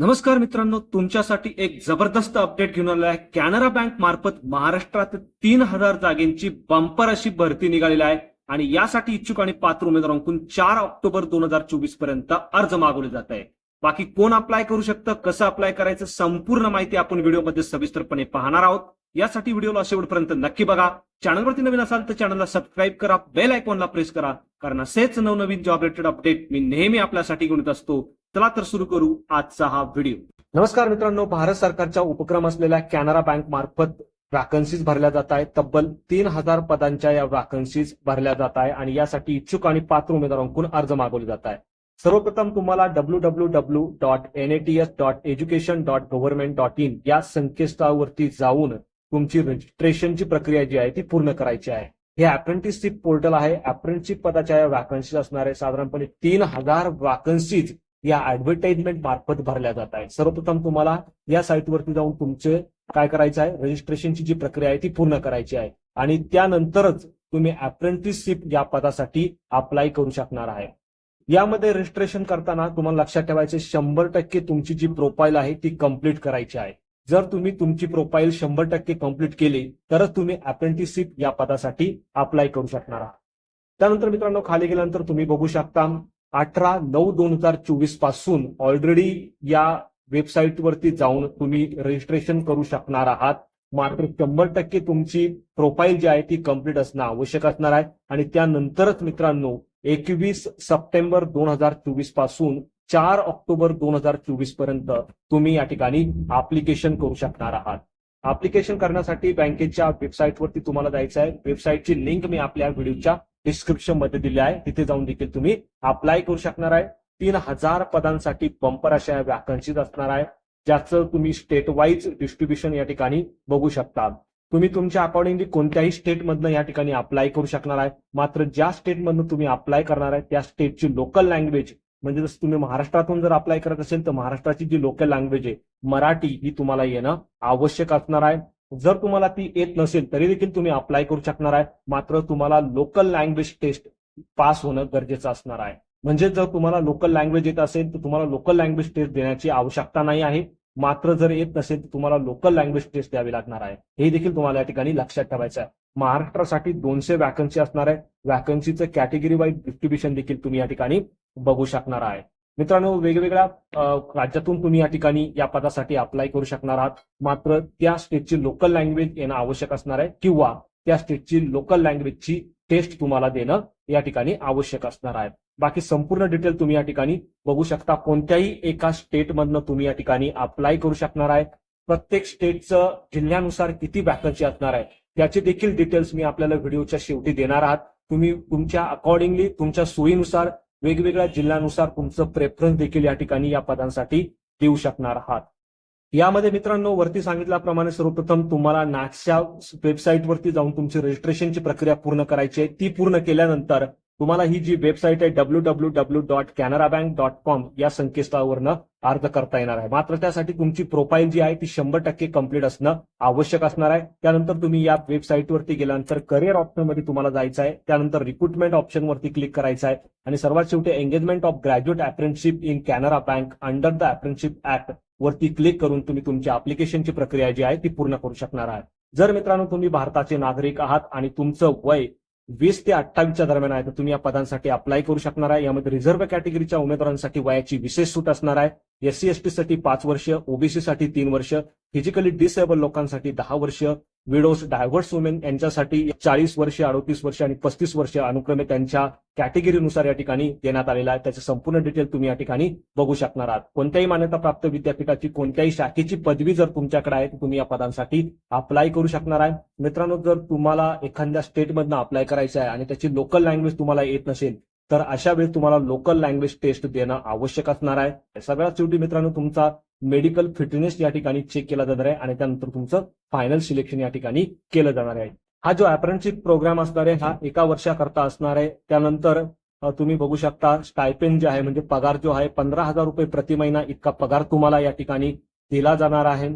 नमस्कार मित्रांनो तुमच्यासाठी एक जबरदस्त अपडेट घेऊन आलो आहे. कॅनरा बँक मार्फत महाराष्ट्रात तीन हजार जागेंची बंपर अशी भरती निघालेली आहे. आणि यासाठी इच्छुक आणि पात्र उमेदवारांकडून चार ऑक्टोबर दोन हजार चोवीसपर्यंत अर्ज मागवले जात आहे बाकी कोण अप्लाय करू शकतं कसं अप्लाय करायचं संपूर्ण माहिती आपण व्हिडिओमध्ये सविस्तरपणे पाहणार आहोत. यासाठी व्हिडिओला शेवटपर्यंत नक्की बघा. चॅनलवरती नवीन असाल तर चॅनलला सबस्क्राईब करा. बेल आयकॉनला प्रेस करा. कारण असेच नवनवीन जॉब रिलेटेड अपडेट मी नेहमी आपल्यासाठी घेऊन येत असतो. चला तर सुरू करू आजचा हा व्हिडिओ. नमस्कार मित्रांनो भारत सरकारचा उपक्रम असलेल्या कॅनरा बँक मार्फत वॅकन्सीज भरल्या जात आहेत. तब्बल तीन हजार पदांच्या या वॅकन्सीज भरल्या जात आहे आणि यासाठी इच्छुक आणि पात्र उमेदवारांकडून अर्ज मागवले जात आहे सर्वप्रथम तुम्हाला W W W dot N dot education dot government dot in या संकेतस्थळावरती जाऊन तुमची रजिस्ट्रेशनची प्रक्रिया जी आहे ती पूर्ण करायची आहे. हे अप्रेंटिसशिप पोर्टल आहे. अप्रेंटिसशिप पदाच्या या वॅकन्सीज असणार आहे साधारणपणे तीन हजार वॅकन्सीज या ऍडव्हर्टाइजमेंट मार्फत भरल्या जात आहे सर्वप्रथम तुम्हाला या साईटवरती जाऊन तुमचे काय करायचं आहे? रजिस्ट्रेशनची जी प्रक्रिया आहे ती पूर्ण करायची आहे. आणि त्यानंतरच तुम्ही अप्रेंटिसशिप या पदासाठी अप्लाय करू शकणार आहे. यामध्ये रजिस्ट्रेशन करताना तुम्हाला लक्षात ठेवायचे शंभर टक्के तुमची जी प्रोफाईल आहे ती कंप्लीट करायची आहे. जर तुम्ही तुमची प्रोफाईल शंभर टक्के कंप्लीट केली तरच तुम्ही अप्रेंटिसशिप या पदासाठी अप्लाय करू शकणार आहात. त्यानंतर मित्रांनो खाली गेल्यानंतर तुम्ही बघू शकता अठरा नऊ दोन हजार चोवीसपासून ऑलरेडी या वेबसाईटवरती जाऊन तुम्ही रजिस्ट्रेशन करू शकणार आहात. मात्र शंभर टक्के तुमची प्रोफाईल जी आहे ती कंप्लीट असणं आवश्यक असणार आहे. आणि त्यानंतरच मित्रांनो एकवीस सप्टेंबर दोन हजार चोवीसपासून चार ऑक्टोबर दोन हजार चोवीसपर्यंत तुम्ही या ठिकाणी अप्लिकेशन करू शकणार आहात. अप्लिकेशन करण्यासाठी बँकेच्या वेबसाईटवरती तुम्हाला जायचं आहे. वेबसाईटची लिंक मी आपल्या व्हिडिओच्या डिस्क्रिप्शनमध्ये दिले आहे. तिथे जाऊन देखील तुम्ही अप्लाय करू शकणार आहे. तीन हजार पदांसाठी बंपर अशा वॅकन्सीज असणार आहे. ज्याचं तुम्ही स्टेट वाईज डिस्ट्रीब्युशन या ठिकाणी बघू शकता. तुम्ही तुमच्या अकॉर्डिंगली कोणत्याही स्टेटमधनं या ठिकाणी अप्लाय करू शकणार आहे. मात्र ज्या स्टेटमधनं तुम्ही अप्लाय करणार आहे त्या स्टेटची लोकल लँग्वेज म्हणजे जसं तुम्ही महाराष्ट्रातून जर अप्लाय करत असेल तर महाराष्ट्राची जी लोकल लँग्वेज आहे मराठी ही तुम्हाला येणं आवश्यक असणार आहे. जर तुम्हाला ती येत नसेल तरी देखील तुम्ही अप्लाय करू शकणार आहे. मात्र तुम्हाला लोकल लँग्वेज टेस्ट पास होणं गरजेचं असणार आहे. म्हणजे जर तुम्हाला लोकल लँग्वेज येत असेल तर तुम्हाला लोकल लँग्वेज टेस्ट देण्याची आवश्यकता नाही आहे. मात्र जर येत नसेल तर तुम्हाला लोकल लँग्वेज टेस्ट द्यावी लागणार आहे. हे देखील तुम्हाला या ठिकाणी लक्षात ठेवायचं आहे. महाराष्ट्रासाठी दोनशे वॅकन्सी असणार आहे. वॅकन्सीचं कॅटेगरी वाईज डिस्ट्रीब्युशन देखील तुम्ही या ठिकाणी बघू शकणार आहे. मित्रांनो वेगवेगळ्या राज्यातून तुम्ही या ठिकाणी या पदासाठी अप्लाय करू शकणार आहात. मात्र त्या स्टेटची लोकल लँग्वेज येणं आवश्यक असणार आहे किंवा त्या स्टेटची लोकल लँग्वेजची टेस्ट तुम्हाला देणं या ठिकाणी आवश्यक असणार आहे. बाकी संपूर्ण डिटेल तुम्ही या ठिकाणी बघू शकता. कोणत्याही एका स्टेटमधनं तुम्ही या ठिकाणी अप्लाय करू शकणार आहे. प्रत्येक स्टेटचं जिल्ह्यानुसार किती वॅकन्सी असणार आहे त्याचे देखील डिटेल्स मी आपल्याला व्हिडिओच्या शेवटी देणार आहात. तुम्ही तुमच्या अकॉर्डिंगली तुमच्या सोयीनुसार वेगवेगळ्या जिल्ह्यानुसार तुमचं प्रेफरन्स देखील या ठिकाणी या पदांसाठी देऊ शकणार आहात. यामध्ये मित्रांनो वरती सांगितल्याप्रमाणे सर्वप्रथम तुम्हाला नाटच्या वेबसाईटवरती जाऊन तुमची रजिस्ट्रेशनची प्रक्रिया पूर्ण करायची आहे. ती पूर्ण केल्यानंतर तुम्हाला ही जी वेबसाईट आहे W W W dot Canara bank dot com या संकेतस्थळावरनं अर्ज करता येणार आहे. मात्र त्यासाठी तुमची प्रोफाईल जी आहे ती शंभर टक्के कंप्लीट असणं आवश्यक असणार आहे. त्यानंतर तुम्ही या वेबसाईटवरती गेल्यानंतर करिअर ऑप्शनमध्ये तुम्हाला जायचं आहे. त्यानंतर रिक्रुटमेंट ऑप्शनवरती क्लिक करायचं आहे. आणि सर्वात शेवटी engagement of graduate apprenticeship in Canara bank under the apprenticeship act वरती क्लिक करून तुम्ही तुमच्या अप्लिकेशनची प्रक्रिया जी आहे ती पूर्ण करू शकणार आहे. जर मित्रांनो तुम्ही भारताचे नागरिक आहात आणि तुमचं वय वीस ते अठ्ठावीसच्या दरम्यान आहे. तर तुम्ही या पदांसाठी अप्लाय करू शकणार आहे. यामध्ये रिझर्व्ह कॅटेगरीच्या उमेदवारांसाठी वयाची विशेष सूट असणार आहे. एससी एसटी साठी पाच वर्ष ओबीसी साठी तीन वर्ष फिजिकली डिसेबल लोकांसाठी दहा वर्ष विडोज डायव्हर्स वुमेन यांच्यासाठी चाळीस वर्ष अडतीस वर्ष आणि पस्तीस वर्ष अनुक्रमे त्यांच्या कॅटेगरीनुसार या ठिकाणी देण्यात आलेला आहे. त्याचे संपूर्ण डिटेल तुम्ही या ठिकाणी बघू शकणार आहात. कोणत्याही मान्यताप्राप्त विद्यापीठाची कोणत्याही शाखेची पदवी जर तुमच्याकडे आहे तर तुम्ही या पदांसाठी अप्लाय करू शकणार आहे. मित्रांनो जर तुम्हाला एखाद्या स्टेटमधनं अप्लाय करायचं आहे आणि त्याची लोकल लँग्वेज तुम्हाला येत नसेल तर अशा वेळी तुम्हाला लोकल लँग्वेज टेस्ट देणं आवश्यक असणार आहे. सगळ्यात शेवटी मित्रांनो तुमचा मेडिकल फिटनेस या ठिकाणी चेक केला जाणार आहे आणि त्यानंतर तुमचं फायनल सिलेक्शन या ठिकाणी केलं जाणार आहे. हा जो अप्रेंटिसशिप प्रोग्राम असणार आहे हा एका वर्षाकरता असणार आहे. त्यानंतर तुम्ही बघू शकता स्टायपेंड जे आहे म्हणजे पगार जो आहे पंधरा हजार रुपये प्रति महिना इतका पगार तुम्हाला या ठिकाणी दिला जाणार आहे.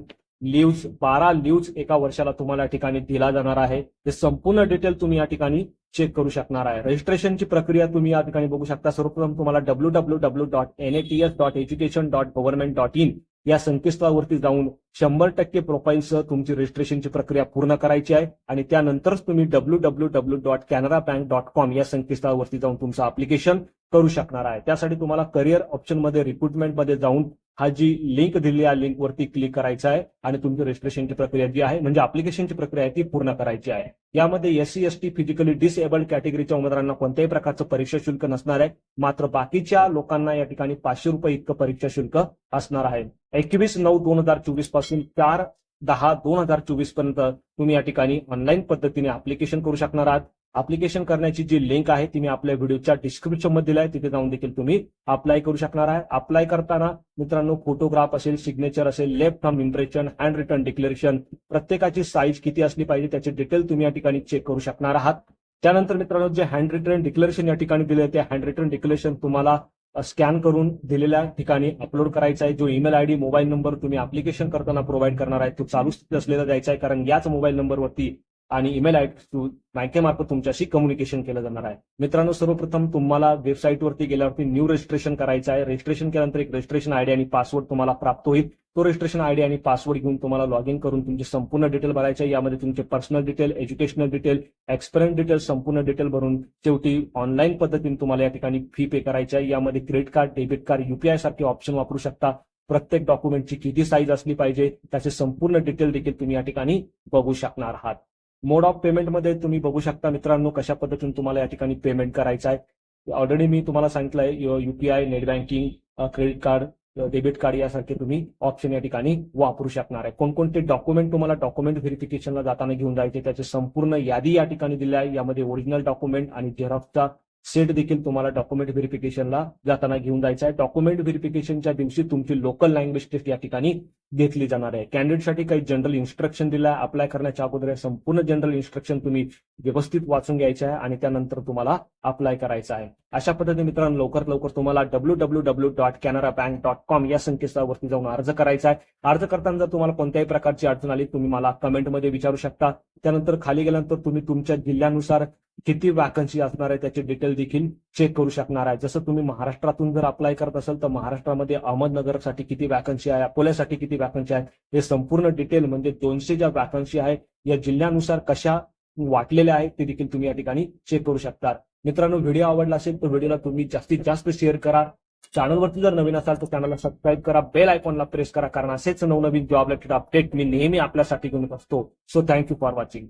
लिव्ज बारा लिव्ज एका वर्षाला तुम्हाला ठिकाणी दिला जाणार आहे. ते संपूर्ण डिटेल तुम्ही या ठिकाणी चेक करू शकणार आहे. रजिस्ट्रेशनची प्रक्रिया तुम्ही या ठिकाणी बघू शकता. सर्वप्रथम तुम्हाला W W W dot N A T S dot education dot government dot in या संकेतस्थळावरती जाऊन शंभर टक्के प्रोफाईलसह तुमची रजिस्ट्रेशनची प्रक्रिया पूर्ण करायची आहे आणि त्यानंतरच तुम्ही W W W dot Canara bank dot com या संकेतस्थळावरती जाऊन तुमचं अप्लिकेशन करू शकणार आहे. त्यासाठी तुम्हाला करिअर ऑप्शनमध्ये रिक्रुटमेंटमध्ये जाऊन हा जी लिंक दिली आहे लिंक वरती क्लिक करायचं आहे आणि तुमची रजिस्ट्रेशनची प्रक्रिया जी आहे म्हणजे अप्लिकेशनची प्रक्रिया आहे ती पूर्ण करायची आहे. यामध्ये S C S T physically disabled कॅटेगरीच्या उमेदवारांना कोणत्याही प्रकारचं परीक्षा शुल्क नसणार आहे. मात्र बाकीच्या लोकांना या ठिकाणी पाचशे रुपये इतकं परीक्षा शुल्क असणार आहे. एकवीस नऊ दोन हजार चोवीसपासून चार दहा दोन हजार चोवीसपर्यंत तुम्ही या ठिकाणी ऑनलाईन पद्धतीने अप्लिकेशन करू शकणार आहात. अप्लिकेशन करण्याची जी लिंक आहे ती मी आपल्या व्हिडिओच्या डिस्क्रिप्शनमध्ये दिली आहे. तिथे जाऊन देखील तुम्ही अप्लाय करू शकणार आहे अप्लाय करताना मित्रांनो फोटोग्राफ असेल सिग्नेचर असेल left from impression hand written declaration प्रत्येकाची साईज किती असली पाहिजे त्याचे डिटेल तुम्ही या ठिकाणी चेक करू शकणार आहात. त्यानंतर मित्रांनो जे हँड रिटर्न डिक्लेरेशन या ठिकाणी दिले ते हँड रिटर्न डिक्लेरेशन तुम्हाला स्कॅन करून दिलेल्या ठिकाणी अपलोड करायचा आहे. जो ईमेल आयडी मोबाईल नंबर तुम्ही अप्लिकेशन करताना प्रोव्हाइड करणार आहे. तो चालू असलेला द्यायचा आहे. कारण याच मोबाईल नंबरवरती आणि ईमेल आय थ्रू बँकेमार्फत तुमच्याशी कम्युनिकेशन केलं जाणार आहे. मित्रांनो सर्वप्रथम तुम्हाला वेबसाईटवरती गेल्यावरती न्यू रजिस्ट्रेशन करायचं आहे. रजिस्ट्रेशन केल्यानंतर एक रजिस्ट्रेशन आयडी आणि पासवर्ड तुम्हाला प्राप्त होईल. तो रजिस्ट्रेशन आयडी आणि पासवर्ड घेऊन तुम्हाला लॉग इन करून तुमची संपूर्ण डिटेल भरायचे आहे. यामध्ये तुमचे personal detail educational detail experience detail संपूर्ण डिटेल भरून शेवटी ऑनलाईन पद्धतीने तुम्हाला या ठिकाणी फी पे करायची आहे. यामध्ये credit card debit card UPI सारखे ऑप्शन वापरू शकता. प्रत्येक डॉक्युमेंटची किती साईज असली पाहिजे त्याचे संपूर्ण डिटेल देखील तुम्ही या ठिकाणी बघू शकणार आहात. मोड ऑफ पेमेंटमध्ये तुम्ही बघू शकता मित्रांनो कशा पद्धतीने तुम्हाला या ठिकाणी पेमेंट करायचं आहे. ऑलरेडी मी तुम्हाला सांगितलंय UPI net banking credit card debit card यासारखे तुम्ही ऑप्शन या ठिकाणी वापरू शकणार आहे. कोणकोणते डॉक्युमेंट तुम्हाला डॉक्युमेंट व्हेरिफिकेशनला जाताना घेऊन जायचे त्याचे संपूर्ण यादी या ठिकाणी दिली आहे. यामध्ये ओरिजिनल डॉक्युमेंट आणि झेरॉक्सचा सेट देखील तुम्हाला डॉक्युमेंट व्हेरिफिकेशनला जाताना घेऊन जायचं आहे. डॉक्युमेंट व्हेरिफिकेशनच्या दिवशी तुमची लोकल लँग्वेज टेस्ट या ठिकाणी घेतली जाणार आहे. कॅन्डिडेटसाठी काही जनरल इन्स्ट्रक्शन दिलं आहे. अप्लाय करण्याच्या अगोदर संपूर्ण जनरल इन्स्ट्रक्शन तुम्ही व्यवस्थित वाचून घ्यायचे आहे आणि त्यानंतर तुम्हाला अप्लाय करायचं आहे. अशा पद्धतीने मित्रांनो लवकरात लवकर तुम्हाला W W W dot Canara bank dot com या संकेतस्थळावरती जाऊन अर्ज करायचा आहे. अर्ज करताना जर तुम्हाला कोणत्याही प्रकारची अडचण आली तुम्ही मला कमेंटमध्ये विचारू शकता. त्यानंतर खाली गेल्यानंतर तुम्ही तुमच्या जिल्ह्यानुसार किती वॅकन्सी असणार आहे त्याचे डिटेल देखील चेक करू शकणार आहे. जसं तुम्ही महाराष्ट्रातून जर अप्लाय करत असाल तर महाराष्ट्रामध्ये अहमदनगरसाठी किती वॅकन्सी आहे अकोल्यासाठी किती वॅकन्सी आहे हे संपूर्ण डिटेल म्हणजे दोनशे ज्या वॅकन्सी आहे या जिल्ह्यानुसार कशा वाटलेल्या आहेत ते देखील तुम्ही या ठिकाणी चेक करू शकता मित्रांनो व्हिडिओ आवडला असेल तर व्हिडिओला तुम्ही जास्तीत जास्त शेअर करा. चॅनलवरती जर नवीन असाल तर चॅनलला सबस्क्राईब करा. बेल आयकॉनला प्रेस करा कारण असेच नवनवीन जॉब रिलेटेड अपडेट मी नेहमी आपल्यासाठी घेऊन असतो सो थँक्यू फॉर वॉचिंग